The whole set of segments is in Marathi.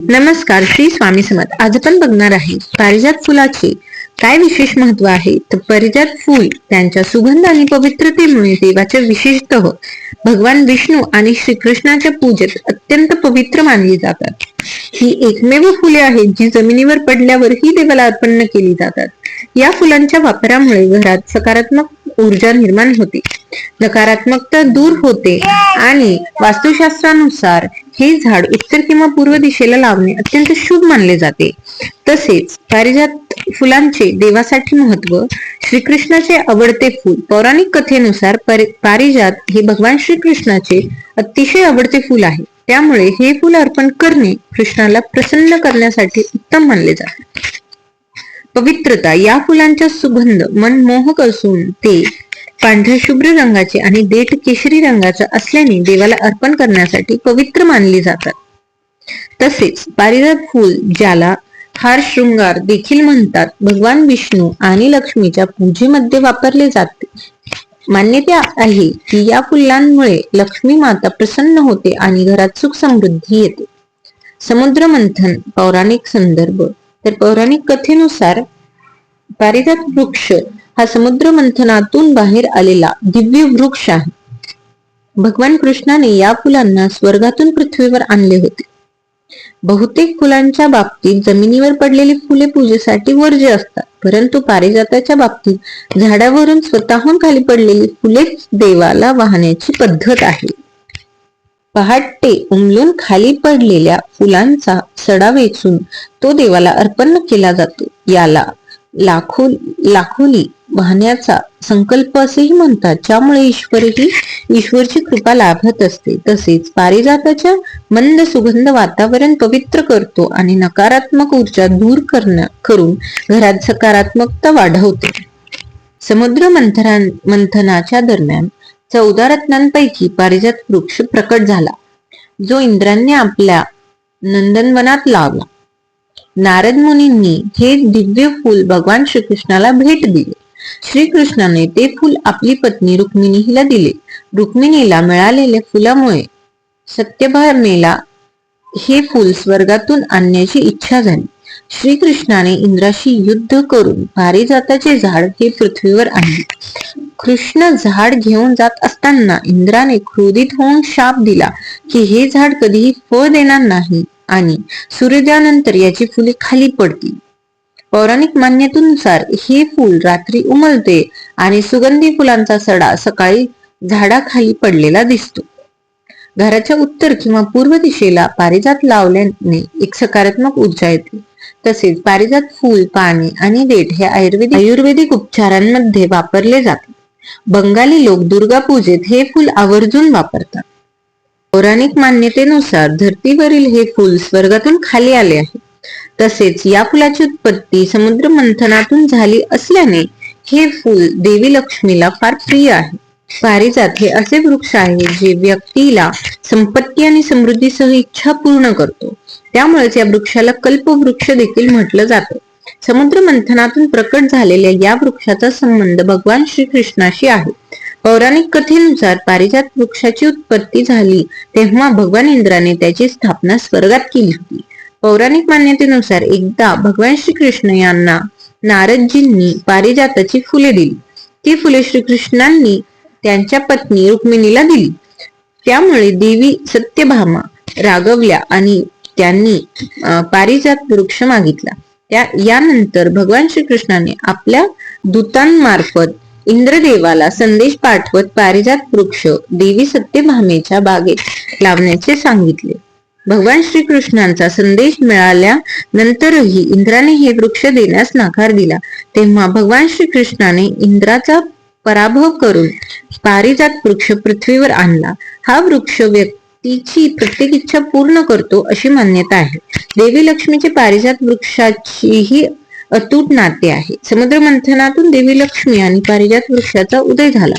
नमस्कार श्री स्वामी समर्थ. आज आपण बघणार आहे पारिजात फुलाचे काय विशेष महत्त्व आहे? तर पारिजात फुल त्यांच्या सुगंध आणि पवित्रतेमुळे देवाचे विशिष्ट हो. भगवान विष्णू आणि श्रीकृष्णाच्या पूजेत अत्यंत पवित्र मानली जातात. ही एकमेव फुले आहेत जी जमिनीवर पडल्यावरही देवाला अर्पण केली जातात. या फुलांच्या वापरामुळे घरात सकारात्मक ऊर्जा निर्माण होते. नकारात्मकता दूर होते आणि वास्तुशास्त्रानुसार हे झाड उत्तर किंवा पूर्व दिशेला लावणे अत्यंत शुभ मानले जाते. तसेच पारिजात फुलांचे देवासाठी महत्त्व श्रीकृष्णाचे आवडते फूल पौराणिक कथेनुसार पारिजात हे भगवान श्रीकृष्णाचे अतिशय आवडते फूल आहे. त्यामुळे हे फूल अर्पण करणे कृष्णाला प्रसन्न करण्यासाठी उत्तम मानले जाते. पवित्रता या फुलांचा सुगंध मनमोहक असून ते पांढऱ्या शुभ्र रंगाचे आणि देठ केशरी रंगाचे असल्याने देवाला अर्पण करण्यासाठी पवित्र मानली जातात. तसेच पारिजात फूल ज्याला हार शृंगार देखील म्हणतात भगवान विष्णू आणि लक्ष्मीच्या पूजेमध्ये वापरले जाते. मान्यता आहे की या फुलांमुळे लक्ष्मी माता प्रसन्न होते आणि घरात सुख समृद्धी येते. समुद्र मंथन पौराणिक संदर्भ तर पौराणिक कथेनुसार पारिजात वृक्ष हा समुद्र मंथनातून बाहेर आलेला दिव्य वृक्ष आहे. भगवान कृष्णाने या फुलांना स्वर्गातून पृथ्वीवर आणले होते. बहुतेक फुलांच्या बाबतीत जमिनीवर पडलेली फुले पूजेसाठी वर्ज्य असतात परंतु पारिजाताच्या बाबतीत झाडावरून स्वतःहून खाली पडलेली फुलेच देवाला वाहण्याची पद्धत आहे. पहाटे उमलून खाली पडलेल्या फुलांचा सडा वेचून तो देवाला अर्पण केला जातो. याला लाखो लाखोली वाहण्याचा संकल्प असेही म्हणतात ज्यामुळे ईश्वरही ईश्वरची कृपा लाभत असते. तसेच पारिजाताच्या मंद सुगंध वातावरण पवित्र करतो आणि नकारात्मक ऊर्जा दूर करणं करून घरात सकारात्मकता वाढवते. समुद्र मंथना मंथनाच्या दरम्यान चौदा रत्नांपैकी पारिजात वृक्ष प्रकट झाला. जो इंद्रांनी आपल्या नंदनवनात लावला. नारद मुनींनी हे दिव्य फूल भगवान श्रीकृष्णाला भेट दिले. श्रीकृष्णाने ते फूल आपली पत्नी रुक्मिणीला दिले. रुक्मिणीला मिळालेल्या फुलामुळे सत्यभामेला हे फूल स्वर्गातून आणण्याची इच्छा झाली. श्रीकृष्णाने इंद्राशी युद्ध करून पारिजाताचे झाड हे पृथ्वीवर आणले. कृष्ण झाड घेऊन जात असताना इंद्राने क्रोधित होऊन शाप दिला की हे झाड कधीही फळ देणार नाही आणि सूर्योदयानंतर याची फुले खाली पडतील. पौराणिक मान्यतेनुसार हे फूल रात्री उमलते आणि सुगंधी फुलांचा सडा सकाळी झाडाखाली पडलेला दिसतो. घराच्या उत्तर किंवा पूर्व दिशेला पारिजात लावल्याने एक सकारात्मक ऊर्जा येते. तसेच पारिजात फूल पाणी आणि देठ हे आयुर्वेदिक आयुर्वेदिक उपचारांमध्ये वापरले जातात बंगाली लोक दुर्गा पूजेत हे फूल आवर्जून वापरतात. पौराणिक मान्यतेनुसार धर्तीवरील हे फूल स्वर्गातून खाली आले आहे. तसेच या फुलाची उत्पत्ती समुद्र मंथनातून झाली असल्याने हे फूल देवी लक्ष्मीला फार प्रिय आहे. पारिजात हे असे वृक्ष आहे जे व्यक्तीला संपत्ती आणि समृद्धीसह इच्छा पूर्ण करतो. त्यामुळेच या वृक्षाला कल्पवृक्ष देखील म्हटलं जातं. समुद्र मंथनातून प्रकट झालेल्या या वृक्षाचा संबंध भगवान श्रीकृष्णाशी आहे. पौराणिक कथेनुसार पारिजात वृक्षाची उत्पत्ती झाली तेव्हा भगवान इंद्राने त्याची स्थापना स्वर्गात केली होती. पौराणिक मान्यतेनुसार एकदा भगवान श्रीकृष्ण यांना नारदजींनी पारिजाताची फुले दिली. ती फुले श्रीकृष्णांनी त्यांच्या पत्नी रुक्मिणीला दिली. त्यामुळे देवी सत्यभामा रागवल्या आणि त्यांनी पारिजात वृक्ष मागितला. त्या यानंतर भगवान श्रीकृष्णाने आपल्या दूतांमार्फत इंद्रदेवाला संदेश पाठवत पारिजात वृक्ष देवी सत्यभामेच्या बागेत लावण्याचे सांगितले. भगवान श्रीकृष्णांचा संदेश मिळाल्यानंतरही इंद्राने हे वृक्ष देण्यास नकार दिला. तेव्हा भगवान श्रीकृष्णाने इंद्राचा पराभव करून पारिजात वृक्ष पृथ्वीवर आणला. हा वृक्ष तिची प्रत्येक इच्छा पूर्ण करतो अशी मान्यता आहे. देवी लक्ष्मीचे पारिजात वृक्षाचीही अतूट नाते आहे. समुद्र मंथनातून देवी लक्ष्मी आणि पारिजात वृक्षाचा उदय झाला.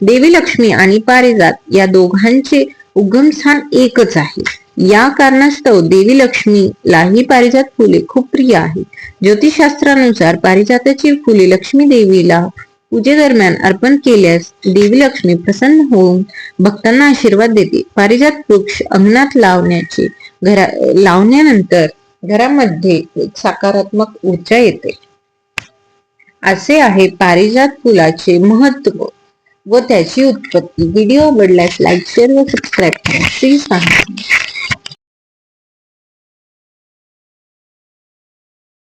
देवी लक्ष्मी आणि पारिजात या दोघांचे उगमस्थान एकच आहे. या कारणास्तव देवी लक्ष्मीलाही पारिजात फुले खूप प्रिय आहेत. ज्योतिषशास्त्रानुसार पारिजाताची फुले लक्ष्मी देवीला पूजेदरम्यान अर्पण केल्यास देवी लक्ष्मी प्रसन्न होऊन भक्तांना आशीर्वाद देते. पारिजात वृक्ष अंगणात लावण्याचे घरा लावण्यानंतर घरामध्ये एक सकारात्मक ऊर्जा येते. असे आहे पारिजात फुलाचे महत्त्व व त्याची उत्पत्ती. व्हिडिओ आवडल्यास लाईक शेअर व सबस्क्राईब करा. श्री सांगा